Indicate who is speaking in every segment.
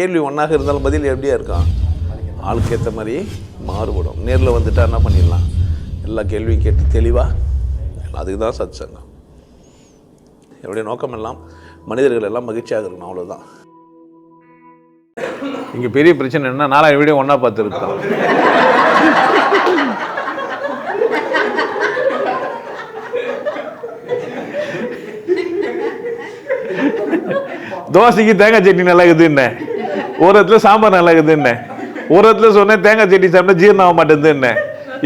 Speaker 1: கேள்வி ஒன்றாக இருந்தாலும் பதில் எப்படியா இருக்கான் ஆளுக்கு ஏற்ற மாதிரி மாறுபடும். நேரில் வந்துட்டா என்ன பண்ணிடலாம்? எல்லா கேள்வியும் கேட்டு தெளிவாக அதுக்கு தான் சத் சங்கம் என்னுடைய நோக்கம் எல்லாம் மனிதர்கள் எல்லாம் மகிழ்ச்சியாக இருக்கணும் அவ்வளோதான் இங்கே பெரிய பிரச்சனை என்ன நாலாயிரம் வீடியோ ஒன்றா பார்த்துருக்கோம். தோசைக்கு தேங்காய் சட்னி நல்லா இருக்குதுன்னு. ஒரு இடத்துல சாம்பார் நல்லா இருக்குதுன்னு ஒரு இடத்துல சொன்னேன் தேங்காய் சட்னி சாப்பிட்டா ஜீரணம் ஆக மாட்டேங்குதுன்னு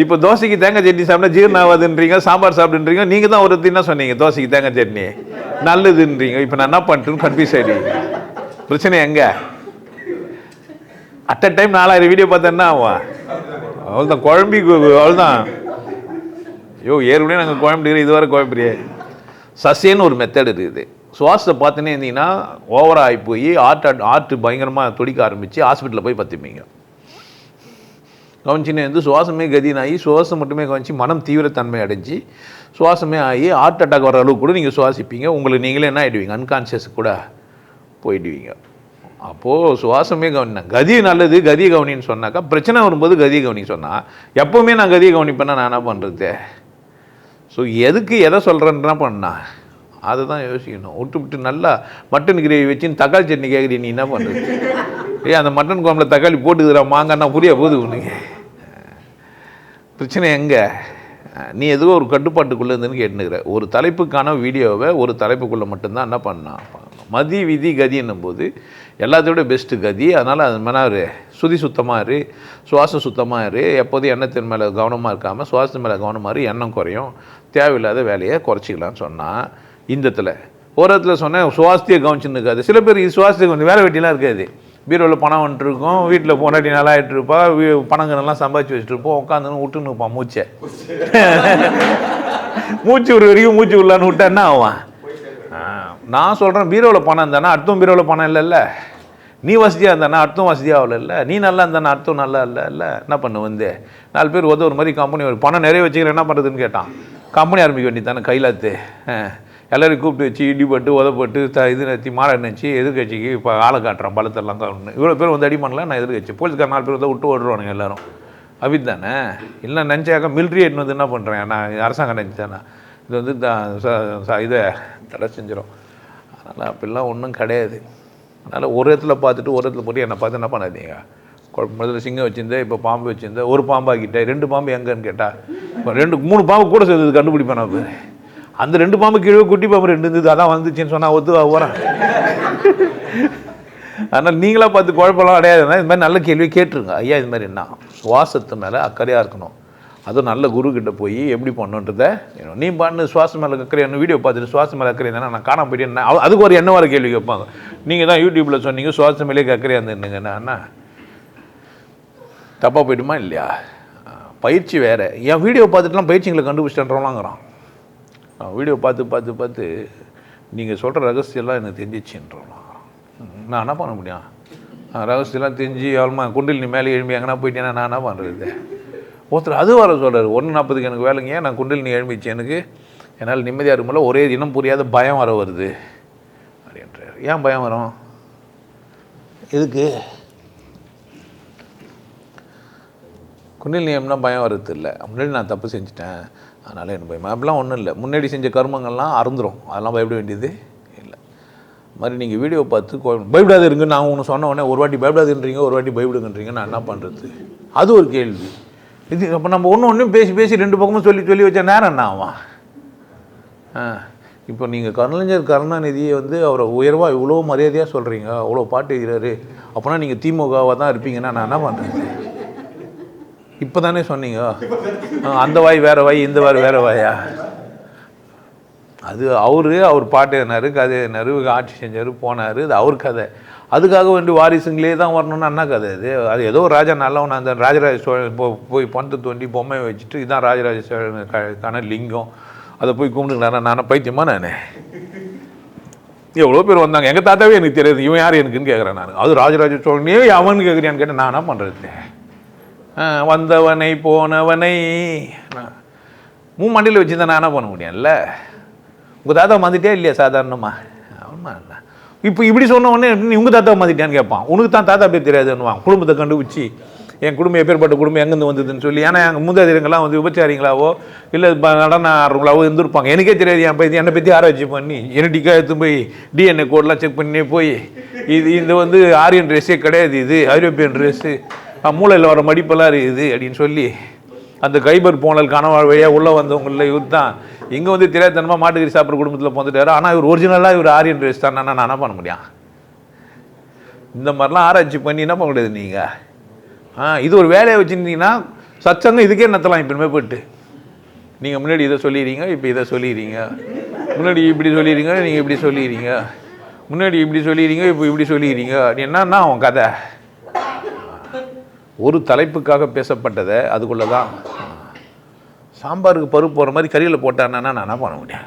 Speaker 1: இப்போ தோசைக்கு தேங்காய் சட்னி சாப்பிட்டா ஜீரணம் ஆகாதுன்றீங்க சாம்பார் சாப்பிடுன்றீங்க நீங்கள் தான் ஒரு இடத்துல என்ன சொன்னீங்க தோசைக்கு தேங்காய் சட்னி? நல்லதுன்றீங்க. இப்போ நான் என்ன பண்ணிட்டுன்னு கன்ஃபியூஸ் ஆகிடுவீங்க பிரச்சனை எங்க? அட் அ டைம் நாலாயிரம் வீடியோ பார்த்தேன்னா ஆகும்? அவ்வளோதான் குழம்பி அவ்வளோதான் ஐயோ ஏற்கனவே நாங்கள் கோயம்புத்தூர் இதுவரை குழம்புறியே சசியன்னு ஒரு மெத்தட் இருக்குது. சுவாசத்தை பார்த்துனே இருந்தீங்கன்னா ஓவராக ஆகி போய் ஆர்ட் ஆர்ட் பயங்கரமாக துடிக்க ஆரம்பித்து ஹாஸ்பிட்டலில் போய் பார்த்துப்பீங்க கவனிச்சினே வந்து சுவாசமே கதினாகி சுவாசம் மட்டுமே கவனிச்சு மனம் தீவிரத்தன்மை அடைஞ்சு சுவாசமே ஆகி ஹார்ட் அட்டாக் வர அளவுக்கு கூட நீங்கள் சுவாசிப்பீங்க. உங்களுக்கு நீங்களே என்ன ஆகிடுவீங்க அன்கான்ஷியஸ் கூட போயிடுவீங்க. அப்போது சுவாசமே கவனினா கதி நல்லது கதி கவனின்னு சொன்னாக்கா பிரச்சனை வரும்போது கதி கவனி சொன்னால் எப்போவுமே நான் கதியை கவனிப்பேன்னா நான் என்ன பண்ணுறது ஸோ எதுக்கு எதை சொல்கிறேன்னா பண்ணா? அதை தான் யோசிக்கணும். விட்டு விட்டு நல்லா மட்டன் கிரேவி வச்சுன்னு தக்காளி சட்னி கேட்குறீ நீ என்ன பண்ணுறது ஏன் அந்த மட்டன் குழம்புல தக்காளி போட்டுக்கிறா மாங்கன்னா புரிய போகுது உனக்கு. பிரச்சனை எங்கே? நீ எதுவோ ஒரு கட்டுப்பாட்டுக்குள்ளே இருந்துன்னு கேட்டுனுக்கிற. ஒரு தலைப்புக்கான வீடியோவை ஒரு தலைப்புக்குள்ளே மட்டும்தான் என்ன பண்ணான் மதி விதி கதின்னும் போது எல்லாத்தோட பெஸ்ட்டு கதி. அதனால் அது மேலே சுதி சுத்தமாக இரு. சுவாசம் சுத்தமாக இரு. எப்போதும் எண்ணத்தின் மேலே கவனமாக இருக்காமல் சுவாசத்தின் மேலே கவனமாக இரு. எண்ணம் குறையும். தேவையில்லாத வேலையை குறைச்சிக்கலாம்னு சொன்னால் இந்தத்தில். ஒரு இடத்துல சொன்னேன் சுவாஸ்திய கவனிச்சுன்னு இருக்காது. சில பேர் சுவாஸ்திய சுவாசத்தை கொஞ்சம் வேலை வெட்டிலாம் இருக்காது. பீரோவில் பணம் வந்துட்டு இருக்கும் வீட்டில் பொண்டாட்டி நல்லா ஆகிட்டு இருப்பா வீ- பணங்கள்லாம் சம்பாதிச்சு வச்சுட்டு இருப்போம் உட்காந்துன்னு விட்டுன்னு இருப்பான் மூச்சை. மூச்சு ஒரு வரைக்கும் மூச்சு விடலான்னு விட்டா என்ன ஆவான்? நான் சொல்கிறேன் பீரோவில் பணம் இருந்தானா அடுத்தும் பீரோவில் பணம் இல்லைல்ல? நீ வசதியாக இருந்தானா அடுத்தும் வசதியாக இல்லை நீ நல்லா இருந்தானா அடுத்தும் நல்லா இல்லை இல்லை? என்ன பண்ணு வந்து? நாலு பேர் ஒதோ ஒரு மாதிரி கம்பெனி பணம் நிறைய வச்சுக்கிறேன் என்ன பண்ணுறதுன்னு கேட்டான். கம்பெனி ஆரம்பிக்க வேண்டியது தானே கையிலாத்து எல்லோரும் கூப்பிட்டு வச்சு இடிபட்டு உதப்பட்டு த இது நிறுத்தி மாற நினச்சி எதிர்கட்சிக்கு இப்போ ஆளை காட்டுறான் பலத்தெல்லாம் காட்டணும் இவ்வளோ பேர் வந்து அடி நான் எதிர்கட்சி போலீஸ்கார நாலு பேர் வந்து விட்டு ஓடுறானுங்க எல்லோரும். அபித் தானே? இல்லை நினச்சாக்க மிலிட்ரி எட்டு வந்து என்ன பண்ணுறேன் நான் அரசாங்கம் நினச்சேன்னா இது வந்து இதை தடை செஞ்சிடும் அதனால் அப்படிலாம் ஒன்றும் கிடையாது. அதனால் ஒரு இடத்துல பார்த்துட்டு ஒரு இடத்துல போட்டு என்னை பார்த்து என்ன பண்ணாதீங்க? குழப்பம் முதல்ல சிங்கம் வச்சுருந்தேன் இப்போ பாம்பு வச்சிருந்தேன் ஒரு பாம்பாக்கிட்டேன் ரெண்டு பாம்பு எங்கன்னு கேட்டால் இப்போ ரெண்டு மூணு பாம்பு கூட சேர்ந்தது கண்டுபிடிப்பேன் நான் அந்த ரெண்டு பாம்பு கீழே குட்டி பாம்பு ரெண்டு இருந்தது அதான் வந்துச்சுன்னு சொன்னால் ஒத்து போகிறேன் அதனால் நீங்களா பார்த்து குழப்பம்லாம் அடையாதுன்னா இது மாதிரி நல்ல கேள்வி கேட்டுருங்க. ஐயா இது மாதிரி என்ன? சுவாசத்து மேலே அக்கறையாக இருக்கணும். அதுவும் நல்ல குரு போய் எப்படி பண்ணணுன்றத நீ பண்ணு சுவாசம் மேலே அக்கறை என்ன வீடியோ பார்த்துட்டு சுவாசம் மேலே அக்கறை தானே நான் காணாம போயிட்டேன். என்ன? அதுக்கு ஒரு என்ன வர கேள்வி கேட்பாங்க. நீங்கள் தான் யூடியூப்பில் சொன்னீங்க சுவாசம் மேலே அக்கறையாக இருந்துருங்க என்ன? தப்பாக போயிடுமா இல்லையா? பயிற்சி வேறு. என் வீடியோ பார்த்துட்டுலாம் பயிற்சிங்களை கண்டுபிடிச்சிட்டேன்றவங்களாங்கிறான். வீடியோ பார்த்து பார்த்து பார்த்து நீங்கள் சொல்கிற ரகசியம்லாம் எனக்கு தெரிஞ்சிச்சுன்றோம். நான் என்ன பண்ண முடியும்? ரகசியம்லாம் தெரிஞ்சு அவளுமா குண்டில் நீ மேலே எழும்பி எங்கன்னா போயிட்டேன்னா நான் என்ன பண்ணுறது ஒருத்தர் அது வர சொல்கிறார் ஒன்று நாற்பதுக்கு எனக்கு வேலைங்க நான் குண்டில் நீ எழும்பிச்சு? எனக்கு என்னால் நிம்மதியாக இருக்கும்போல ஒரே இனம் புரியாத பயம் வர வருது. அப்படின்றார். ஏன் பயம் வரும்? எதுக்கு? குண்டில் பயம் வருது இல்லை முன்னாடி நான் தப்பு செஞ்சுட்டேன். அதனால் எனக்கு பயமா. அப்படிலாம் ஒன்றும் இல்லை. முன்னாடி செஞ்ச கர்மங்கள்லாம் அறந்துடும் அதெல்லாம் பயப்பட வேண்டியது இல்லை. மாதிரி நீங்கள் வீடியோ பார்த்து பயப்படாது இருங்க நான் ஒன்று சொன்ன உடனே ஒரு வாட்டி பயப்படாதுன்றீங்க ஒரு வாட்டி பயப்படுங்கன்றீங்க. நான் என்ன பண்ணுறது அது ஒரு கேள்வி. இது அப்போ நம்ம ஒன்று ஒன்றும் பேசி பேசி ரெண்டு பக்கமும் சொல்லி சொல்லி வச்ச நேரம் என்ன ஆவான் ஆ இப்போ நீங்கள் கருணாநிதி கருணாநிதியை வந்து அவரை உயர்வாக இவ்வளோ மரியாதையாக சொல்கிறீங்க அவ்வளோ பாட்டு எழுதுறாரு. அப்போனா நீங்கள் திமுகவாக தான் இருப்பீங்கன்னா நான் என்ன பண்ணுறது இப்போ தானே சொன்னீங்க அந்த வாய் வேற வாய் இந்த வாய் வேற வாயா? அது அவரு அவர் பாட்டு எழுதினாரு கதை எழுதினாரு ஆட்சி செஞ்சார் போனார் அது அவர் கதை. அதுக்காக வேண்டி வாரிசுங்களே தான் வரணும்னு என்ன கதை அது அது ஏதோ ஒரு ராஜா நல்லவன் அந்த ராஜராஜ சோழன் போ போய் பணத்தை தோண்டி பொம்மையை வச்சுட்டு இதான் ராஜராஜ சோழன் க- கான லிங்கம். அதை போய் கும்பிட்டுங்களா நான் பைத்தியமா நான்? எவ்வளோ பேர் வந்தாங்க? எங்கள் தாத்தாவே எனக்கு தெரியாது. இவன் யார் எனக்குன்னு கேட்குறேன் நான். அது ராஜராஜ சோழனே அவன் கேட்குறியான்னு கேட்டேன் நான் என்ன பண்ணுறது வந்தவனை போனவனை. நான் மூ வச்சுருந்தா நான் என்ன பண்ண முடியும்ல உங்கள் தாத்தா வந்துட்டே இல்லையா சாதாரணமாக ஆமாம் இல்லை. இப்போ இப்படி சொன்ன உடனே நீ உங்கள் தாத்தா மாற்றிட்டான்னு கேட்பான். உனக்கு தான் தாத்தா பேர் தெரியாதுன்னுவான். குடும்பத்தை கண்டுபிடிச்சி என் குடும்பம் எப்பேற்பட்ட குடும்பம் எங்கேருந்து வந்ததுன்னு சொல்லி. ஏன்னா எங்கள் மூதாதிரங்களாம் வந்து விபச்சாரிங்களாவோ இல்லை நடன ஆடுறவங்களாவோ இருந்திருப்பாங்க. எனக்கே தெரியாது என் பற்றி என்னை பற்றி ஆராய்ச்சி பண்ணி. என்னடிக்காக எடுத்து போய் டிஎன்ஏ கோடெலாம் செக் பண்ணி போய். இது இந்த வந்து ஆரியன் ட்ரெஸ்ஸே கிடையாது இது ஐரோப்பியன் ட்ரெஸ்ஸு மூளையில் வர மடிப்பெல்லாம் இருக்குது அப்படின்னு சொல்லி அந்த கைபர் போனல் கனவா வழியாக உள்ளே வந்தவங்களில் இவர் தான். இங்கே வந்து தெரியாதனமாக மாட்டுக்கறி சாப்பிட்ற குடும்பத்தில் பிறந்துட்டாரு. ஆனால் இவர் ஒரிஜினலாக இவர் ஆரியன் ட்ரெஸ் தான். நான் என்ன பண்ண முடியும்? இந்த மாதிரிலாம் ஆராய்ச்சி பண்ணி என்ன பண்ண முடியாது நீங்கள் ஆ இது ஒரு வேலையை வச்சுருந்தீங்கன்னா சச்சங்கம் இதுக்கே நத்தலாம் இப்போ போயிட்டு? நீங்கள் முன்னாடி இதை சொல்லிடுறீங்க இப்போ இதை சொல்லிடுறீங்க. முன்னாடி இப்படி சொல்லிடுறீங்க நீங்கள் இப்படி சொல்லிடுறீங்க. முன்னாடி இப்படி சொல்லிடுறீங்க இப்போ இப்படி சொல்லிடுறீங்க. அப்படின்னா என்னன்னா உன் கதை. ஒரு தலைப்புக்காக பேசப்பட்டதை அதுக்குள்ளே தான் சாம்பாருக்கு பருப்பு போகிற மாதிரி கறியில் போட்டான்னா நான் என்ன பண்ண முடியும்?